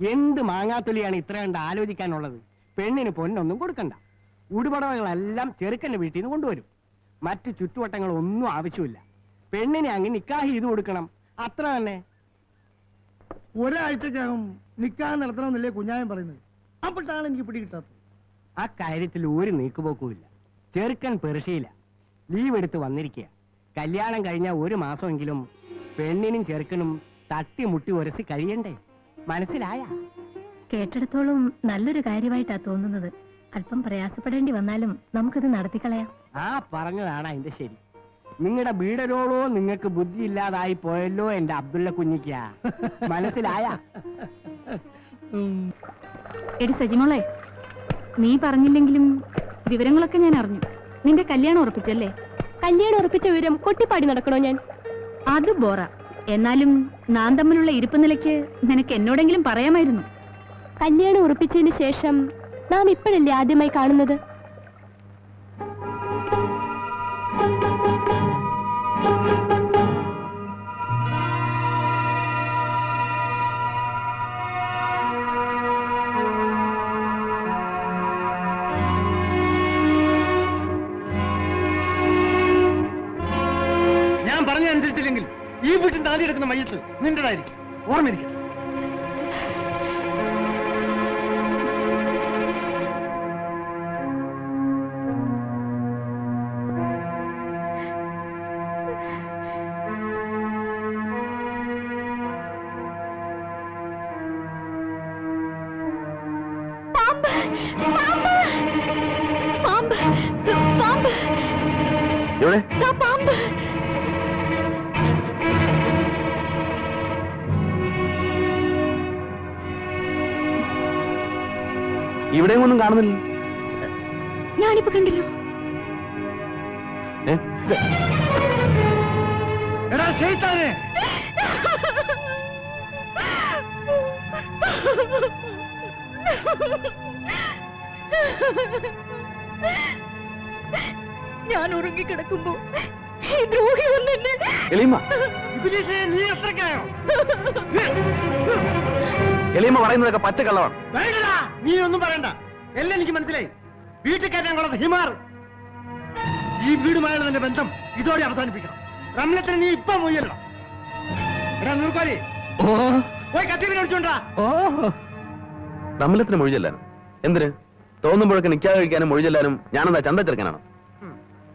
എന്ത് മാങ്ങാത്തൊലിയാണ് ഇത്ര കണ്ട് ആലോചിക്കാനുള്ളത്? പെണ്ണിന് പൊന്നൊന്നും കൊടുക്കണ്ട. ഉടുപടവകളെല്ലാം ചെറുക്കന്റെ വീട്ടിൽ നിന്ന് കൊണ്ടുവരും. മറ്റ് ചുറ്റുവട്ടങ്ങളൊന്നും ആവശ്യമില്ല. പെണ്ണിനെ അങ്ങ് നിക്കാഹ് ചെയ്ത് കൊടുക്കണം. അത്ര തന്നെ. ഒരാഴ്ചക്കകം നിക്കാഹ് നടത്തണമെന്നല്ലേ കുഞ്ഞായൻ പറയുന്നത്? അപ്പോഴാണ് എനിക്ക് പിടികിട്ടാത്തത്. ആ കാര്യത്തിൽ ഒരു നീക്കുപോക്കുമില്ല ചെറുക്കൻ പെർഷ്യയില്ല ലീവ് എടുത്ത് വന്നിരിക്കുക കല്യാണം കഴിഞ്ഞ ഒരു മാസമെങ്കിലും പെണ്ണിനും ചെറുക്കനും തട്ടിമുട്ടി ഉരസി കഴിയണ്ടേ? മനസ്സിലായ? കേട്ടിടത്തോളം നല്ലൊരു കാര്യമായിട്ടാ തോന്നുന്നത്. അല്പം പ്രയാസപ്പെടേണ്ടി വന്നാലും നമുക്കിത് നടത്തിക്കളയാം. ആ പറഞ്ഞതാണ് അതിന്റെ ശരി. നിങ്ങളുടെ വീടരോളോ നിങ്ങൾക്ക് ബുദ്ധി ഇല്ലാതായി പോയല്ലോ എന്റെ അബ്ദുള്ള കുഞ്ഞിക്ക. മനസ്സിലായ? എടി സജിമോളെ നീ പറഞ്ഞില്ലെങ്കിലും വിവരങ്ങളൊക്കെ ഞാൻ അറിഞ്ഞു. നിന്റെ കല്യാണം ഉറപ്പിച്ചല്ലേ? കല്യാണം ഉറപ്പിച്ച വിവരം കൊട്ടിപ്പാടി നടക്കണോ ഞാൻ? അത് ബോറ. എന്നാലും നാം തമ്മിലുള്ള ഇരിപ്പ് നിലയ്ക്ക് നിനക്ക് എന്നോടെങ്കിലും പറയാമായിരുന്നു. കല്യാണം ഉറപ്പിച്ചതിന് ശേഷം നാം ഇപ്പോഴല്ലേ ആദ്യമായി കാണുന്നത്? നിന്റേതായിരിക്കും. ഓർമ്മിരിക്കും ഇവിടെയും ഒന്നും കാണുന്നില്ല. ഞാനിപ്പോ കണ്ടല്ലോ? എടാ ശൈത്താനെ! ഞാൻ ഉറങ്ങിക്കിടക്കുമ്പോ ഈ ദ്രോഹി വന്നെന്നെ. എലീമ. ഇബിലീസേ, നീ എത്രക്കായോ എലീമ പറയുന്നതൊക്കെ പച്ച വേണ്ടടാ നീ ഒന്നും പറയണ്ട. എല്ലാം എനിക്ക് മനസ്സിലായി. വീട്ടിൽ കയറ്റാൻ കൊള്ളത് ഹിമാർ. ഈ വീടുമായുള്ള നിന്റെ ബന്ധം ഇതോടെ അവസാനിപ്പിക്കണം. റംലത്തിന് നീ ഇപ്പൊ മൊയ്യല്ലോ എടാ നൂർക്കോലി പോയി കത്തീവിനെ വിളിച്ചോണ്ടാ ഓ. മൊഴിയല്ലാനും എന്തിന്? തോന്നുമ്പോഴൊക്കെ നിൽക്കാതെ കഴിക്കാനും മൊഴിയല്ലാനും ഞാനെന്താ ചന്ത ചെറുക്കാനാണ്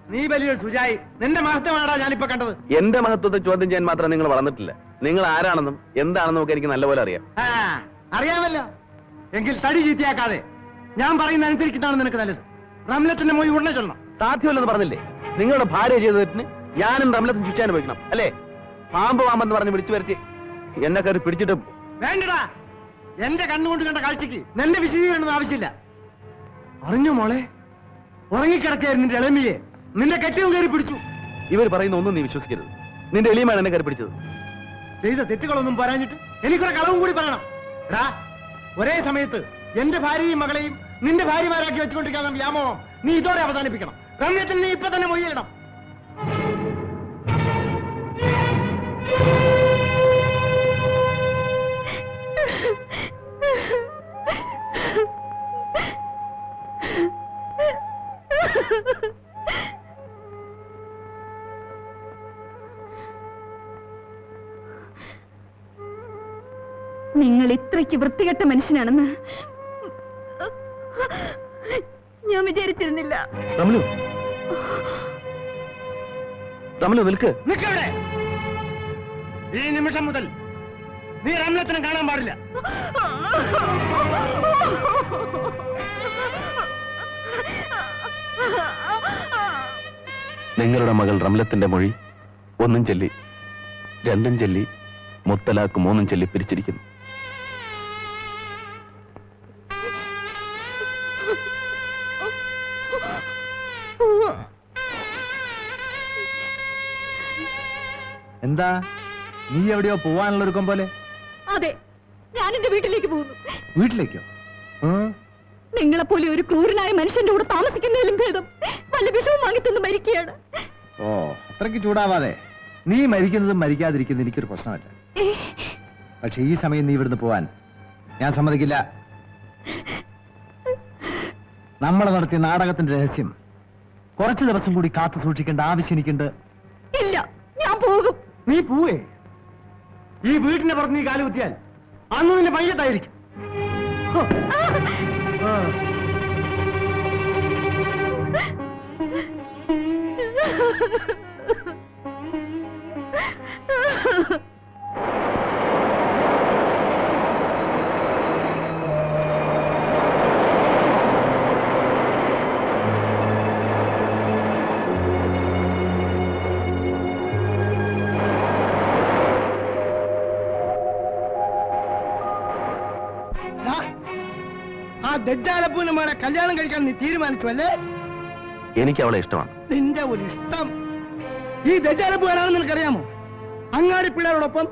നീ വലിയ സുജായി. നിന്റെ മഹത്വമാണോ ഞാനിപ്പോ കണ്ടത്. എന്റെ മഹത്വത്തെ ചോദ്യം ചെയ്യാൻ മാത്രം നിങ്ങൾ വളർന്നിട്ടില്ല. നിങ്ങൾ ആരാണെന്നും എന്താണെന്നും ഒക്കെ എനിക്ക് നല്ലപോലെ അറിയാം. ആ അറിയാമല്ലോ. എങ്കിൽ തടി ചീത്തയാക്കാതെ. ഞാൻ പറയുന്ന അനുസരിക്കുന്നതാണ് നിനക്ക് നല്ലത്. റംലത്തിന്റെ മൊഴി ഉടനെ ചൊല്ലണം. സാധ്യമല്ലെന്ന് പറഞ്ഞില്ലേ? നിങ്ങളുടെ ഭാര്യ ചെയ്ത തെറ്റിന് ഞാനും റംലത്തും ചുറ്റാൻ പോയിക്കണം. അല്ലേ? പാമ്പ് പാമ്പെന്ന് പറഞ്ഞ് വിളിച്ചു വരച്ച് എന്നെ കയറി പിടിച്ചിട്ടും വേണ്ടടാ. എന്റെ കണ്ണുകൊണ്ട് കണ്ട കാഴ്ചക്ക് നിന്റെ വിശദീകരണം ആവശ്യമില്ല. അറിഞ്ഞു മോളെ? ഉറങ്ങിക്കിടക്കായിരുന്നു നിന്റെ ഇളമിയെ. നിന്റെ കെട്ടിയും കയറി പിടിച്ചു. ഇവർ പറയുന്ന ഒന്നും നീ വിശ്വസിക്കരുത്. നിന്റെ എളിയമാണ് എന്നെ കയറി പിടിച്ചത്. ചെയ്ത തെറ്റുകളൊന്നും പറഞ്ഞിട്ട് എനിക്കൊരു കളവും കൂടി പറയണം. എടാ ഒരേ സമയത്ത് എന്റെ ഭാര്യയും മകളെയും നിന്റെ ഭാര്യമാരാക്കി വെച്ചുകൊണ്ടിരിക്കാൻ വ്യാമോഹം നീ ഇതോടെ അവസാനിപ്പിക്കണം. നീ ഇപ്പൊ തന്നെ മൊയ്യിടണം നിങ്ങൾ ഇത്രയ്ക്ക് വൃത്തികെട്ട മനുഷ്യനാണെന്ന് ഞാൻ വിചാരിച്ചിരുന്നില്ല. നിൽക്ക്. നിൽക്കവിടെ. ഈ നിമിഷം മുതൽ നീ റംലത്തിനെ കാണാൻ പാടില്ല. നിങ്ങളുടെ മകൾ റംലത്തിന്റെ മൊഴി ഒന്നും ചൊല്ലി രണ്ടും ചൊല്ലി മുത്തലാക്ക് മൂന്നും ചൊല്ലി പിരിച്ചിരിക്കുന്നു. എന്താ? നീ എവിടെയോ പോവാനുള്ള ഒരുക്കം പോലെ? അതെ ഞാൻ എന്റെ വീട്ടിലേക്ക് പോകുന്നു. വീട്ടിലേക്കോ? നിങ്ങളെ പോലെ ഒരു ക്രൂരനായ മനുഷ്യന്റെ കൂടെ താമസിക്കുന്നതിലും ഭേദം. വല്ല വിഷവും വാങ്ങിത്തന്ന് മരിക്കുകയാണ്. ഓ അത്രയ്ക്ക് ചൂടാവാതെ. നീ മരിക്കുന്നതും മരിക്കാതിരിക്കുന്നതും എനിക്കൊരു പ്രശ്നമല്ല. പക്ഷെ ഈ സമയം നീ ഇവിടുന്ന് പോവാൻ ഞാൻ സമ്മതിക്കില്ല. നമ്മൾ നടത്തിയ നാടകത്തിന്റെ രഹസ്യം കുറച്ചു ദിവസം കൂടി കാത്തു സൂക്ഷിക്കേണ്ട ആവശ്യം എനിക്കുണ്ട്. ഇല്ല. നീ പോവേ? ഈ വീടിനെ പുറത്ത് നീ കാലു കുത്തിയാൽ അന്ന് നിന്റെ പയ്യത്തായിരിക്കും ആ. ആ ദജ്ജാലപ്പൂനെ കല്യാണം കഴിക്കാൻ നീ തീരുമാനിച്ചു അല്ലേ എനിക്ക് അവളെ ഇഷ്ടമാണ്. നിന്റെ ഒരു ഇഷ്ടം. ഈ ദജ്ജാലപ്പൂ ആരാണെന്ന് നിനക്കറിയാമോ? അങ്ങാടി പിള്ളേരോടൊപ്പം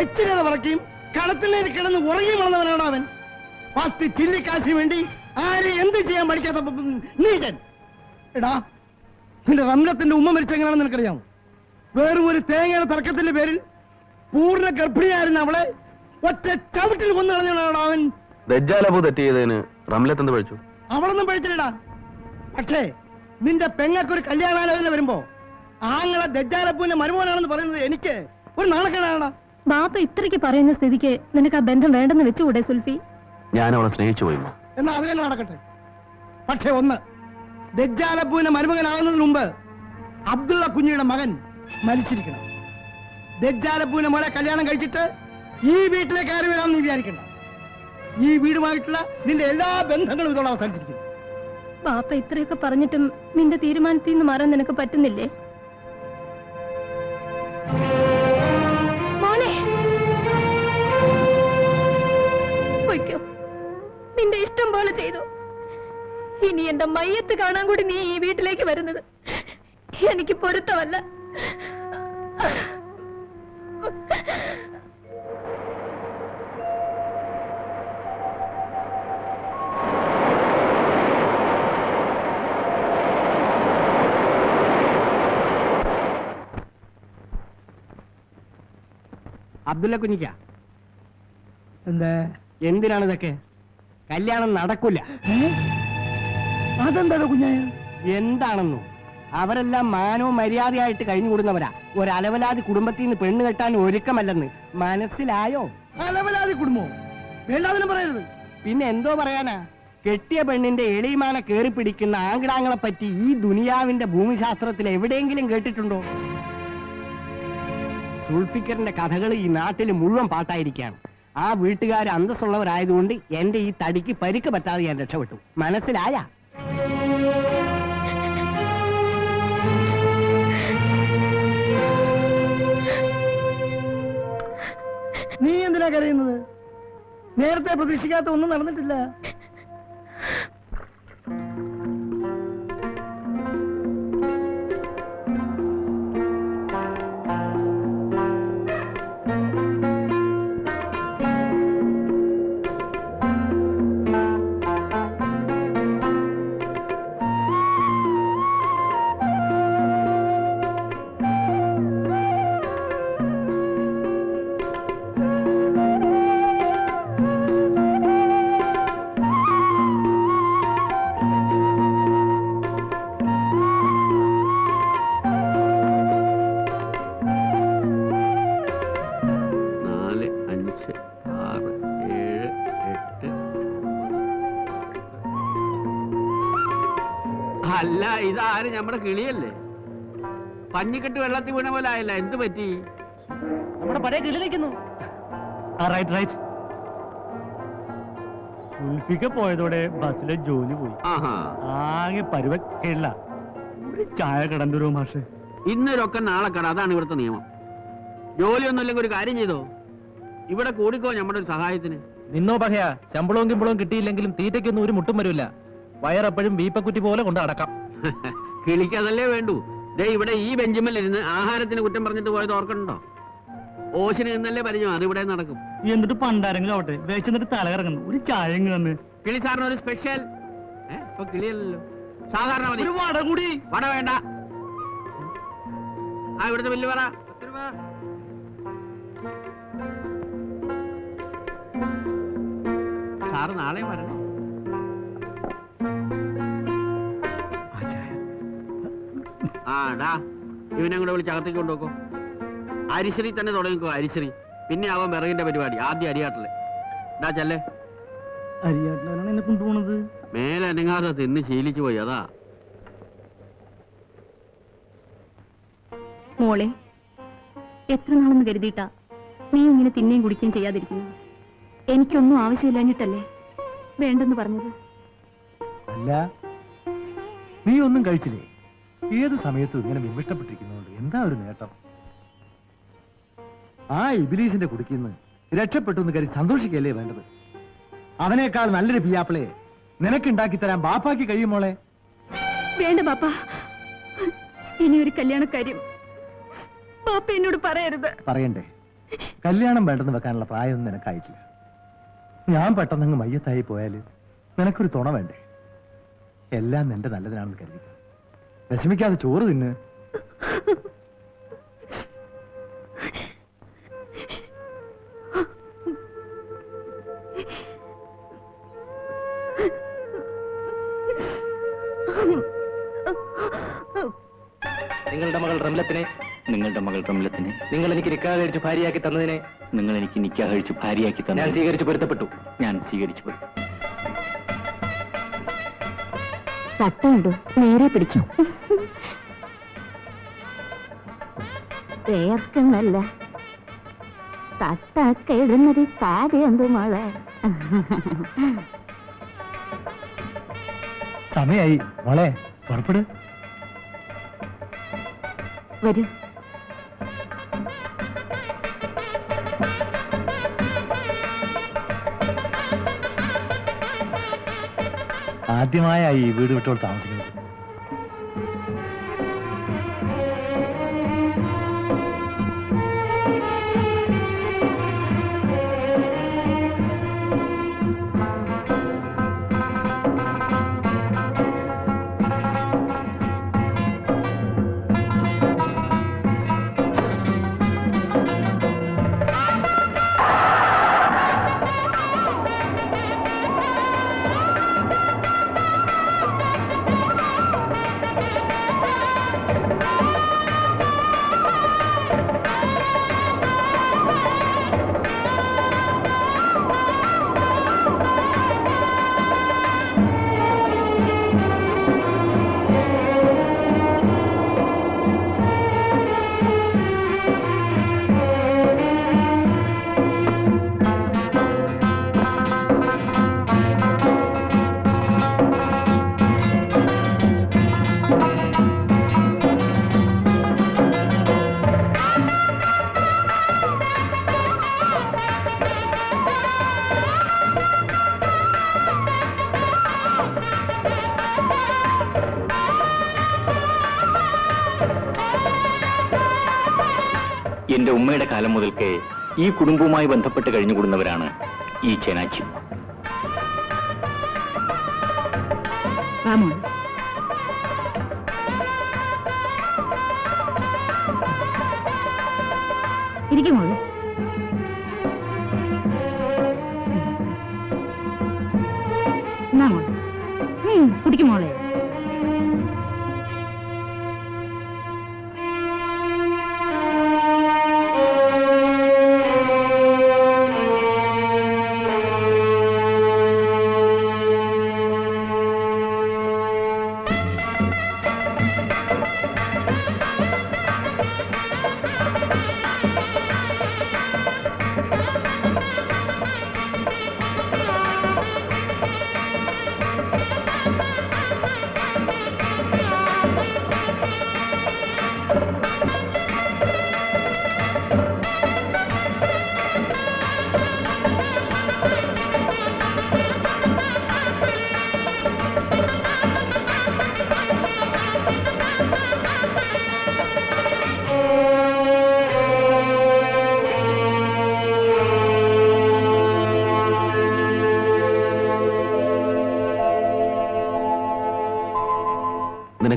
എച്ചിലത പറക്കുകയും കളത്തിലേക്ക് കിടന്ന് ഉറങ്ങി വളർന്നവനാണ് അവൻ. പത്ത് ചില്ലിക്കാശിന് വേണ്ടി ആരെ എന്ത് ചെയ്യാൻ പഠിക്കാത്ത നീചൻ. എടാ നിന്റെ റംലത്തിന്റെ ഉമ്മ മരിച്ചെങ്ങനെയാണെന്ന് നിനക്കറിയാമോ? വെറും ഒരു തേങ്ങയുടെ തർക്കത്തിന്റെ പേരിൽ പൂർണ ഗർഭിണിയായിരുന്ന അവളെ ഒറ്റ ചവിട്ടിൽ കൊന്നു കളഞ്ഞവനാണ് അവൻ. ദജ്ജാലബു തെറ്റിയതിന് റംലത്ത് എന്ത് പഴിച്ചു അവളൊന്നും പഴിച്ചില്ലടാ പക്ഷേ നിന്റെ പെങ്ങക്കൊരു കല്യാണാലോചന വരുമ്പോ ആങ്ങളെ ദജ്ജാലപ്പൂവിന്റെ മരുമോനാണെന്ന് പറയുന്നത് എനിക്ക് ഒരു നാണക്കേടാണ് ബാപ്പ ഇത്രയ്ക്ക് പറയുന്ന സ്ഥിതിക്ക് നിനക്ക് ആ ബന്ധം വേണ്ടെന്ന് വെച്ചുകൂടെ സുൽഫി? ഞാൻ അവളെ സ്നേഹിച്ചു പോയി എന്നാ അത് തന്നെ നടക്കട്ടെ. പക്ഷേ ഒന്ന് ദജ്ജാലപ്പൂവിന്റെ മരുമകനാകുന്നതിന് മുമ്പ് അബ്ദുള്ള കുഞ്ഞിയുടെ മകൻ മരിച്ചിരിക്കണം. ദജ്ജാലപ്പൂവിന്റെ മോളെ കല്യാണം കഴിച്ചിട്ട് ഈ വീട്ടിലേക്ക് കയറി വരാമെന്ന് നീ വിചാരിക്കണ്ട. ഈ വീടുമായിട്ടുള്ള നിന്റെ എല്ലാ ബന്ധങ്ങളും ഇതോടെ അവസാനിച്ചിരിക്കുന്നു. ബാപ്പ ഇത്രയൊക്കെ പറഞ്ഞിട്ടും നിന്റെ തീരുമാനത്തിൽ നിന്ന് മാറാൻ നിനക്ക് പറ്റുന്നില്ലേ? മോനെ! നിന്റെ ഇഷ്ടം പോലെ ചെയ്തു. ഇനി എന്റെ മയ്യത്ത് കാണാൻ കൂടി നീ ഈ വീട്ടിലേക്ക് വരുന്നത് എനിക്ക് പൊരുത്തമല്ല. അബ്ദുള്ള കുഞ്ഞിക്ക. എന്താ? എന്തിനാണ് ഇതൊക്കെ? കല്യാണം നടക്കില്ല അതെന്താണ് കുഞ്ഞായ? എന്താണെന്നു? അവരെല്ലാം മാനവും മര്യാദയായിട്ട് കഴിഞ്ഞു കൂടുന്നവരാ. ഒരലവലാതി കുടുംബത്തിൽ നിന്ന് പെണ്ണ് കെട്ടാൻ ഒരുക്കമല്ലെന്ന്. മനസ്സിലായോ? അലവലാതി കുടുംബം. വേണ്ടാതിനും പറയരുത്. പിന്നെ എന്തോ പറയാനാ? കെട്ടിയ പെണ്ണിന്റെ എളിമാന കേറി പിടിക്കുന്ന ആങ്കിടാങ്ങളെ പറ്റി ഈ ദുനിയാവിന്റെ ഭൂമിശാസ്ത്രത്തിൽ എവിടെയെങ്കിലും കേട്ടിട്ടുണ്ടോ? സുൾഫിക്കറിന്റെ കഥകൾ ഈ നാട്ടിൽ മുഴുവൻ പാട്ടായിരിക്കാണ് ആ വീട്ടുകാർ അന്തസ്സുള്ളവരായതുകൊണ്ട് എന്റെ ഈ തടിക്ക് പരിക്ക് പറ്റാതെ ഞാൻ രക്ഷപ്പെട്ടു. മനസ്സിലായ? നീ എന്തിനാ കരയുന്നത്? നേരത്തെ പ്രതീക്ഷിക്കാത്ത ഒന്നും നടന്നിട്ടില്ല. ഇതാര് നമ്മുടെ കിളിയല്ലേ? പഞ്ഞിക്കെട്ട് വെള്ളത്തിൽ വീണ പോലെ ആയില്ല എന്ത് പറ്റി? നമ്മുടെ പഴയ ആ റൈറ്റ് റൈറ്റ് സുൽഫിക്ക പോയതോടെ ബസ്സിലെ ജോലി പോയി. ആഹാ. ആകെ പരുവല്ല ഒരു ചായ കിടന്തരോ മാഷെ? ഇന്നൊരൊക്കെ നാളെ കട അതാണ് ഇവിടുത്തെ നിയമം. ജോലിയൊന്നും ഇല്ലെങ്കിൽ ഒരു കാര്യം ചെയ്തോ? ഇവിടെ കൂടിക്കോ നമ്മുടെ ഒരു സഹായത്തിന്. നിന്നോ പഹയാ ശമ്പളവും കിമ്പളവും കിട്ടിയില്ലെങ്കിലും തീറ്റയ്ക്കൊന്നും ഒരു മുട്ടും വരില്ല വയറെപ്പോഴും വീപ്പക്കുറ്റി പോലെ കൊണ്ട് അടക്കാം കിളിക്കതല്ലേ വേണ്ടു. ദേ ഇവിടെ ഈ ബെഞ്ചുമല്ലിരുന്ന് ആഹാരത്തിന് കുറ്റം പറഞ്ഞിട്ട് പോയത് ഓർക്കണ്ടോ? ഓശിന് ഇന്നല്ലേ പരിചയം അതിവിടെ നടക്കും. എന്നിട്ട് പണ്ടാരെങ്കിലും ആവട്ടെ. വേഷന്നിട്ട് തല കറങ്ങുന്നു. ഒരു ചായങ്ങ് തന്നെ. കിളി സാറിന് ഒരു സ്പെഷ്യൽ ഏ ഇപ്പൊ കിളിയല്ലോ സാധാരണ മതി. ഒരു വട കൂടി. വട വേണ്ട. ആ ഇവിടുത്തെ ബില്ല് പറ. സാറ് നാളെ വരണം. ആ ഡാ. ഇവനെ കൂടെ വിളിച്ച് അകത്തേക്ക് കൊണ്ടുപോക്കോ. അരിശ്രീ തന്നെ തുടങ്ങിക്കോ അരിശ്രീ പിന്നെ അവൻ വിറകിന്റെ പരിപാടി ആദ്യം അരിയാട്ടിൽ. ഡാ ചെല്ലേ. അരിയാട്ടിലാണ് എന്നെ കൊണ്ടുപോണത്? മേലെ അനങ്ങാതെ തിന്ന് ശീലിച്ചു പോയി അതാ. മോളെ എത്ര നാളെന്ന് കരുതിയിട്ടാ നീ ഇങ്ങനെ തിന്നെയും കുടിക്കുകയും ചെയ്യാതിരിക്കുന്നു എനിക്കൊന്നും ആവശ്യമില്ലാഞ്ഞിട്ടല്ലേ വേണ്ടെന്ന് പറഞ്ഞത്? അല്ല നീ ഒന്നും കഴിച്ചില്ലേ? ഏത് സമയത്തും ഇങ്ങനെ വിമിഷ്ടപ്പെട്ടിരിക്കുന്നതുകൊണ്ട് എന്താ ഒരു നേട്ടം? ആ ഇബിലീസിന്റെ കുടുക്കിന്ന് രക്ഷപ്പെട്ടു എന്ന് കരുതി സന്തോഷിക്കല്ലേ വേണ്ടത്? അവനേക്കാൾ നല്ലൊരു പിയാപ്പിളയെ നിനക്കുണ്ടാക്കി തരാൻ ബാപ്പാക്കി കഴിയുമോളെ വേണ്ട ബാപ്പ. ഇനി ഒരു കല്യാണക്കാര്യം ബാപ്പ എന്നോട് പറയരുത്. പറയണ്ടേ? കല്യാണം വേണ്ടെന്ന് വെക്കാനുള്ള പ്രായമൊന്നും നിനക്കായിട്ടില്ല. ഞാൻ പെട്ടെന്നങ്ങ് മയ്യത്തായി പോയാൽ നിനക്കൊരു തുണ വേണ്ടേ? എല്ലാം നിന്റെ നല്ലതിനാണെന്ന് കരുതി. വിഷമിക്കാതെ ചോറ് തിന്ന്. നിങ്ങളുടെ മകൾ റംലത്തിനെ? നിങ്ങളുടെ മകൾ റംലത്തിനെ? നിങ്ങൾ എനിക്ക് നിക്കാഹ കഴിച്ച് ഭാര്യയാക്കി തന്നതിനെ? നിങ്ങൾ എനിക്ക് നിക്കാ കഴിച്ച് ഭാര്യയാക്കി തന്നെ ഞാൻ സ്വീകരിച്ചു പൊരുത്തപ്പെട്ടു. ഞാൻ സ്വീകരിച്ചു പോയി തട്ടുണ്ടോ? നേരെ പിടിച്ചു. വേർക്കുന്നല്ല തട്ടൊക്കെ ഇടുന്നത് കാര്യം മോളെ? സമയായി. മോളെ പുറപ്പെട്. വരൂ. ആദ്യമായ ഈ വീട് വിട്ടോൾ താമസിക്കുന്നത്. എന്റെ ഉമ്മയുടെ കാലം മുതൽക്കേ ഈ കുടുംബവുമായി ബന്ധപ്പെട്ട് കഴിഞ്ഞുകൂടുന്നവരാണ് ഈ ചേനാച്ചി. രാമോൻ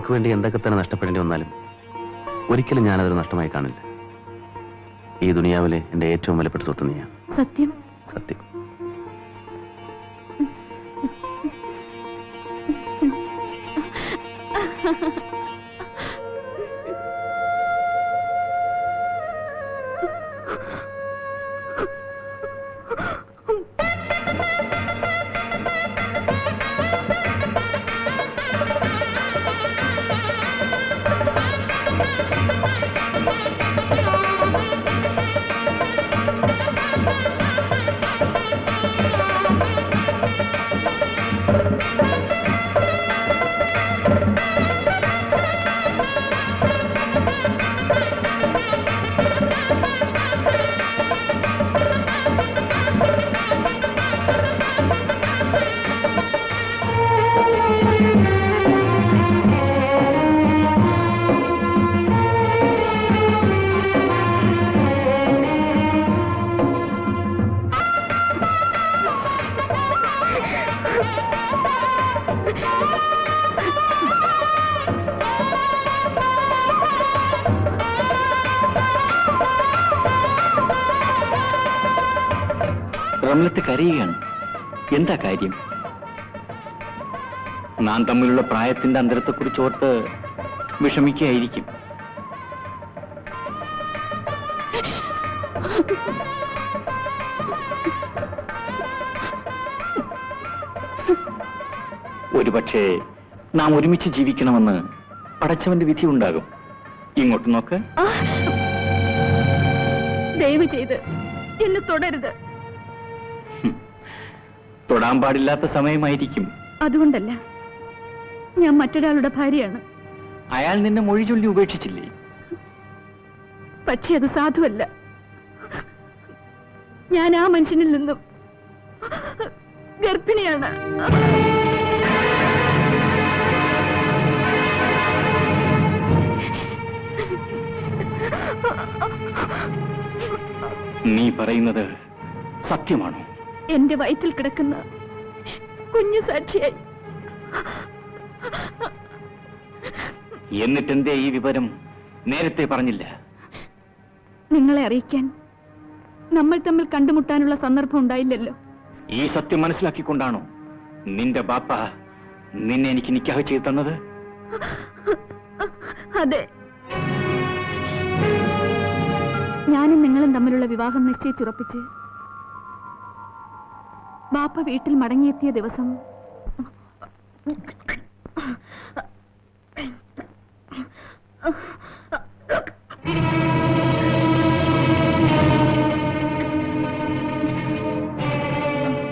നിനക്ക് വേണ്ടി എന്തൊക്കെ തന്നെ നഷ്ടപ്പെടേണ്ടി വന്നാലും ഒരിക്കലും ഞാനതൊരു നഷ്ടമായി കാണില്ല. ഈ ദുനിയാവിലെ എന്റെ ഏറ്റവും വിലപ്പെട്ട സ്വത്ത് നീയാണ് സത്യം? സത്യം. റംലത്ത് കരയുകയാണ്. എന്താ കാര്യം? നാം തമ്മിലുള്ള പ്രായത്തിന്റെ അന്തരത്തെക്കുറിച്ച് ഓർത്ത് വിഷമിക്കുകയായിരിക്കും. ഒരുപക്ഷെ നാം ഒരുമിച്ച് ജീവിക്കണമെന്ന് പടച്ചവന്റെ വിധി ഉണ്ടാകും. ഇങ്ങോട്ട് നോക്ക്. ദയവ് ചെയ്ത് എന്നെ തുടരുത്. തൊടാൻ പാടില്ലാത്ത സമയമായിരിക്കും. അതുകൊണ്ടല്ല. ഞാൻ മറ്റൊരാളുടെ ഭാര്യയാണ്. അയാൾ നിന്നെ മൊഴി ചൊല്ലി ഉപേക്ഷിച്ചില്ലേ? പക്ഷെ അത് സാധുവല്ല. ഞാൻ ആ മനുഷ്യനിൽ നിന്നും ഗർഭിണിയാണ്. നീ പറയുന്നത് സത്യമാണോ? എന്റെ വയറ്റിൽ കിടക്കുന്ന കുഞ്ഞു സാക്ഷിയായി എന്നിട്ടെന്തേ ഈ വിവരം നേരത്തെ പറഞ്ഞില്ല? നിങ്ങളെ അറിയിക്കാൻ നമ്മൾ തമ്മിൽ കണ്ടുമുട്ടാനുള്ള സന്ദർഭം ഉണ്ടായില്ലല്ലോ. ഈ സത്യം മനസ്സിലാക്കിക്കൊണ്ടാണോ നിന്റെ ബാപ്പ നിന്നെ എനിക്ക് നിക്കാഹ് ചെയ്തു തന്നത്? അതെ. ഞാനും നിങ്ങളും തമ്മിലുള്ള വിവാഹം നിശ്ചയിച്ചുറപ്പിച്ച് ബാപ്പ വീട്ടിൽ മടങ്ങിയെത്തിയ ദിവസം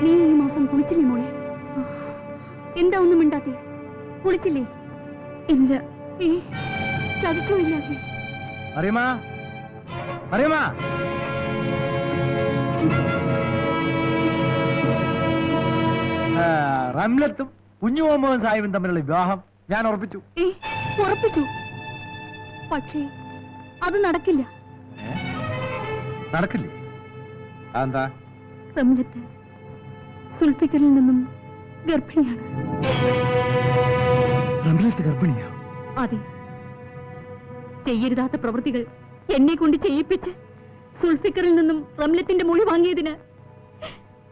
നീ ഈ മാസം കുളിച്ചില്ലേ മോളെ? എന്താ ഒന്നും മിണ്ടാത്തെ? കുളിച്ചില്ലേ? ഇല്ല. ഏ? ചതിച്ചോ ഇല്ലാതെ അറിയമാ അറിയമാ റംലത്തും കുഞ്ഞു മുഹമ്മദ് സാഹിബും തമ്മിലുള്ള വിവാഹം ഞാൻ ഉറപ്പിച്ചു. ഏ ഉറപ്പിച്ചു? പക്ഷേ അത് നടക്കില്ല. നടക്കില്ല നടക്കില്ലേ. അതെന്താ? റംലത്ത് സുൽഫിക്കറിൽ നിന്നും ഗർഭിണിയാണ്. റംലത്ത് ഗർഭിണിയോ? അതെ. ചെയ്യരുതാത്ത പ്രവൃത്തികൾ എന്നെ കൊണ്ട് ചെയ്യിപ്പിച്ച് സുൽഫിക്കറിൽ നിന്നും റംലത്തിന്റെ മൊഴി വാങ്ങിയതിന്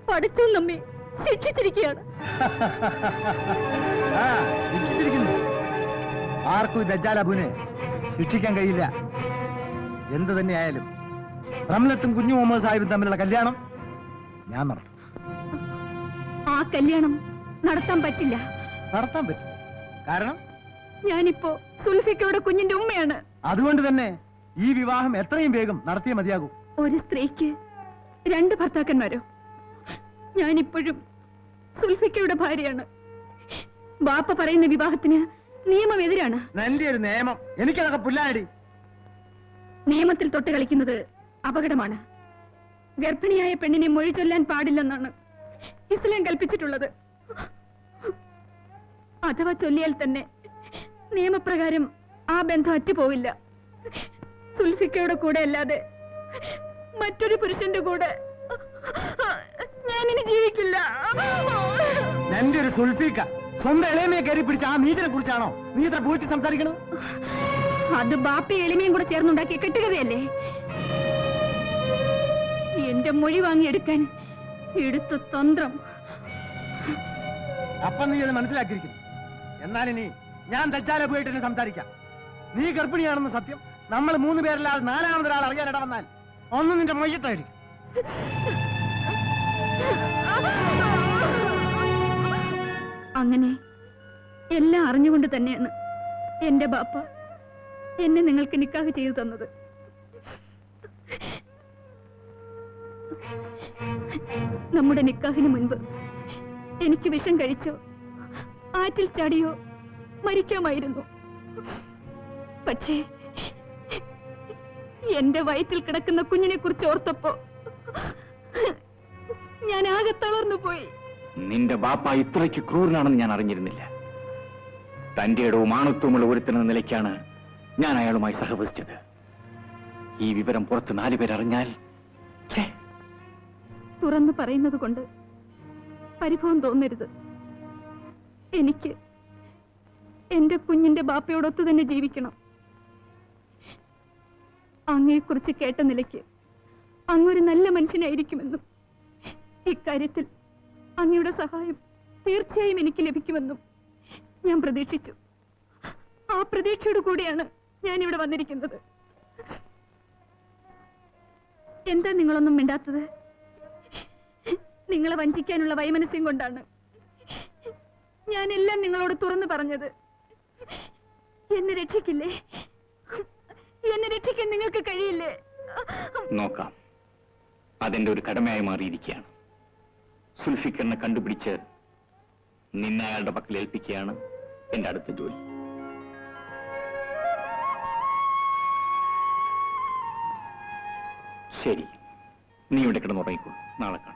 പഠിച്ചു നമ്മെ? ശിക്ഷിച്ചിരിക്കുകയാണ്. ശിക്ഷിച്ചിരിക്കുന്നു. ആർക്കും ഈ ദജ്ജാൽ അബുവിനെ ശിക്ഷിക്കാൻ കഴിയില്ല. എന്ത് തന്നെയായാലും റംലത്തും കുഞ്ഞു മുഹമ്മദ് സാഹിബും തമ്മിലുള്ള കല്യാണം ഞാൻ നടത്തും. ആ കല്യാണം നടത്താൻ പറ്റില്ല. നടത്താൻ പറ്റില്ല. കാരണം? ഞാനിപ്പോ സുൽഫിക്കയുടെ കുഞ്ഞിന്റെ ഉമ്മയാണ്. അതുകൊണ്ട് തന്നെ ഈ വിവാഹം എത്രയും വേഗം നടത്തിയേ മതിയാകൂ. ഒരു സ്ത്രീക്ക് രണ്ട് ഭർത്താക്കന്മാരോ? ഞാനിപ്പോഴും സുൽഫിക്കയുടെ ഭാര്യയാണ്. ബാപ്പ പറയുന്ന വിവാഹത്തിന് നിയമം എതിരാണ്. നല്ല ഒരു നിയമം. എനിക്കതൊക്കെ പുല്ലാടി. നിയമത്തിൽ തൊട്ട് കളിക്കുന്നത് അപകടമാണ്. ഗർഭിണിയായ പെണ്ണിനെ മൊഴി ചൊല്ലാൻ പാടില്ലെന്നാണ് ഇസ്ലാം കൽപ്പിച്ചിട്ടുള്ളത്. അഥവാ ചൊല്ലിയാൽ തന്നെ നിയമപ്രകാരം ആ ബന്ധം അറ്റുപോവില്ല. സുൽഫിക്കയുടെ കൂടെ അല്ലാതെ മറ്റൊരു പുരുഷന്റെ കൂടെ ഞാനിനി ജീവിക്കില്ല. എന്റെ ഒരു സുൽഫീക്ക. സ്വന്തം എളിമയെ കയറി പിടിച്ച ആ നീതിനെ കുറിച്ചാണോ നീ ഇത്ര പൂഴ്ത്തി സംസാരിക്കണത്? അത് ബാപ്പി എളിമയും കൂടെ ചേർന്നുണ്ടാക്കിയ കെട്ടുകഥയല്ലേ? എന്റെ മൊഴി വാങ്ങിയെടുക്കാൻ എടുത്ത തന്ത്രം. അപ്പം നീ അത് മനസ്സിലാക്കിയിരിക്കുന്നു. എന്നാൽ ഇനി ഞാൻ ദജ്ജാലെ പോയിട്ട് എന്നെ സംസാരിക്കാം. നീ ഗർഭിണിയാണെന്ന് സത്യം. നമ്മൾ മൂന്ന് പേരല്ലാതെ നാലാമതൊരാൾ അറിയാൻ ഇട വന്നാൽ ഒന്ന് നിന്റെ മയ്യത്തായിരിക്കും അങ്ങനെ എല്ലാം അറിഞ്ഞുകൊണ്ട് തന്നെയാണ് എന്റെ ബാപ്പ എന്നെ നിങ്ങൾക്ക് നിക്കാഹ് ചെയ്തു തന്നത്. നമ്മുടെ നിക്കാഹിന് മുൻപ് എനിക്ക് വിഷം കഴിച്ചോ ആറ്റിൽ ചാടിയോ മരിക്കാമായിരുന്നു. പക്ഷേ എന്റെ വയറ്റിൽ കിടക്കുന്ന കുഞ്ഞിനെ കുറിച്ച് ഓർത്തപ്പോ ഞാൻ ആകെ തളർന്നു പോയി നിന്റെ ബാപ്പ ഇത്രയ്ക്ക് ക്രൂരനാണെന്ന് ഞാൻ അറിഞ്ഞിരുന്നില്ല. തന്റെ ഇടവും ആണത്വമുള്ള ഒരുത്തനെന്ന നിലയ്ക്കാണ് ഞാൻ അയാളുമായി സഹവസിച്ചത്. ഈ വിവരം പുറത്ത് നാലുപേരറിഞ്ഞാൽ തുറന്നു പറയുന്നത് കൊണ്ട് പരിഭവം തോന്നരുത്. എനിക്ക് എന്റെ കുഞ്ഞിന്റെ ബാപ്പയോടൊത്ത് തന്നെ ജീവിക്കണം. അങ്ങയെക്കുറിച്ച് കേട്ട നിലയ്ക്ക് അങ്ങൊരു നല്ല മനുഷ്യനായിരിക്കുമെന്നും ഇക്കാര്യത്തിൽ അങ്ങയുടെ സഹായം തീർച്ചയായും എനിക്ക് ലഭിക്കുമെന്നും ഞാൻ പ്രതീക്ഷിച്ചു. ആ പ്രതീക്ഷയോട് കൂടിയാണ് ഞാൻ ഇവിടെ വന്നിരിക്കുന്നത്. എന്താ നിങ്ങളൊന്നും മിണ്ടാത്തത്? നിങ്ങളെ വഞ്ചിക്കാനുള്ള വൈമനസ്യം കൊണ്ടാണ്. ഞാനെല്ലാം നിങ്ങളോട് തുറന്നു പറഞ്ഞത്. എന്നെ രക്ഷിക്കില്ലേ? എന്നെ രക്ഷിക്കാൻ നിങ്ങൾക്ക് കഴിയില്ലേ? നോക്കാം. അതെന്റെ ഒരു കടമയായി മാറിയിരിക്കുകയാണ്. സുൽഫിക്കറിനെ കണ്ടുപിടിച്ച് നിന്നെ അയാളുടെ പക്കൽ ഏൽപ്പിക്കുകയാണ് എന്റെ അടുത്ത ജോലി. ശരി. നീ ഇവിടെ കിടന്നുറങ്ങിക്കോളൂ നാളെ കാണാം.